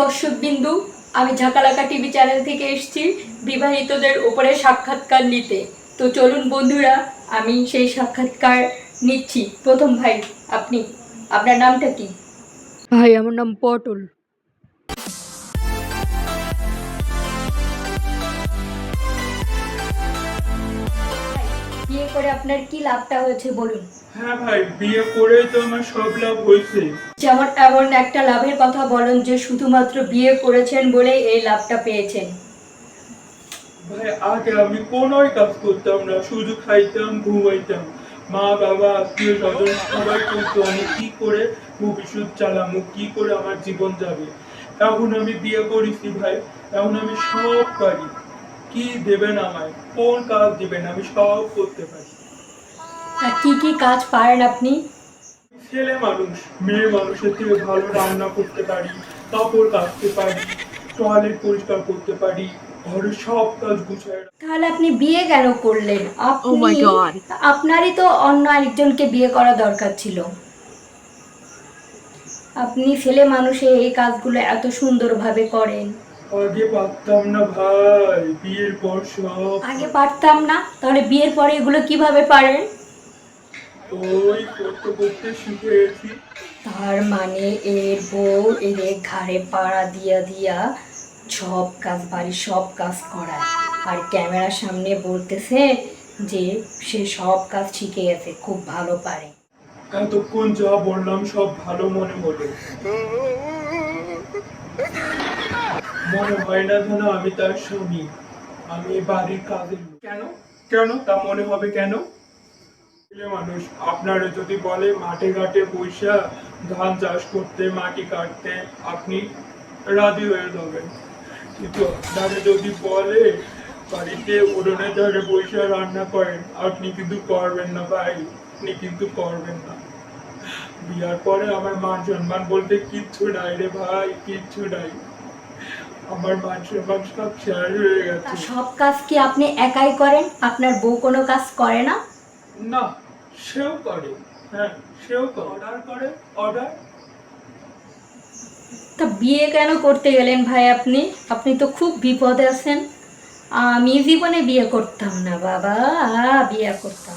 দর্শক বিন্দু আমি ঝাঁকালাকা টিভি চ্যানেল থেকে এসেছি বিবাহিতদের উপরে সাক্ষাৎকার নিতে। তো চলুন বন্ধুরা আমি সেই সাক্ষাৎকার নিচ্ছি। প্রথম ভাই আপনি আপনার নামটা কি? ভাই আমার নাম পটল। বিয়ে করে আপনার কি লাভটা হয়েছে বলুন? হ্যাঁ ভাই বিয়ে করেই তো আমার সব লাভ হয়েছে। যেমন এমন একটা লাভের কথা বলেন যে শুধুমাত্র বিয়ে করেছেন বলেই এই লাভটা পেয়েছেন। ভাই আগে আমি কোনোই কাজ করতাম না শুধু খাইতাম ঘুমাইতাম। মা বাবা আত্মীয় স্বজন সবাই করতো আমি কি করে ভবিষ্যৎ চালামো কি করে আমার জীবন যাবে? এখন আমি বিয়ে করেছি ভাই এখন আমি সব পারি। কি দেবেন আমায়? কোন কাজ দিবেন? আমি সব করতে পারি। কি কি কাজ পারেন আপনি? ছেলে মানুষ মেয়ে মানুষের থেকে ভালো রান্না করতে পারি কাপড় কাচতে পারি টয়লেট পরিষ্কার করতে পারি ঘরের সব কাজ গুছায় তাহলে আপনি বিয়ে কেন করলেন? আপনি Oh God. আপনারই তো অন্য আরেকজনকে বিয়ে করা দরকার ছিল। আপনি ছেলে মানুষে এই কাজগুলো এত সুন্দরভাবে করেন। আগে পারতাম না ভাই বিয়ের পর সব আগে পারতাম না? তাহলে বিয়ের পরে এগুলো কীভাবে পারেন? ওই করতে করতে শিখে গেছি তার মানে এর বউ এদের ঘাড়ে পাড়া দিয়া দিয়া সব কাজ বাড়ির সব কাজ করায়। আর ক্যামেরার সামনে বলতেছে যে সে সব কাজ শিখে গেছে খুব ভালো পারে। এতক্ষণ যা বললাম সব ভালো মনে হলো। মনে হয় না যেন আমি তার স্বামী। আমি বাড়ির কাজের কেন? কেন? তা মনে হবে কেন? মানুষ আপনারা যদি বলে মাঠে ঘাটে বৈশা ধান চাষ করতে মাটি কাটতে আপনি রাজি হয়ে যাবেন। কিন্তু আপনারা যদি বলে বাড়িতে উড়োনের ধারে বৈশা রান্না করেন আপনি কিন্তু করবেন না ভাই আপনি কিন্তু করবেন না। বিয়ার পরে আমার মান সম্মান বলতে কিচ্ছু নাই রে ভাই কিচ্ছু নাই। আমার মান সম্মান সব শেয়ার হয়ে গেছে। সব কাজ কি আপনি একাই করেন? আপনার বউ কোনো কাজ করে না? না সেও করে। হ্যাঁ সেও করে। অর্ডার করে অর্ডার তা বিয়ে কেন করতে গেলেন ভাই আপনি? আপনি তো খুব বিপদে আছেন। আমি জীবনে বিয়ে করতাম না বাবা বিয়ে করতাম।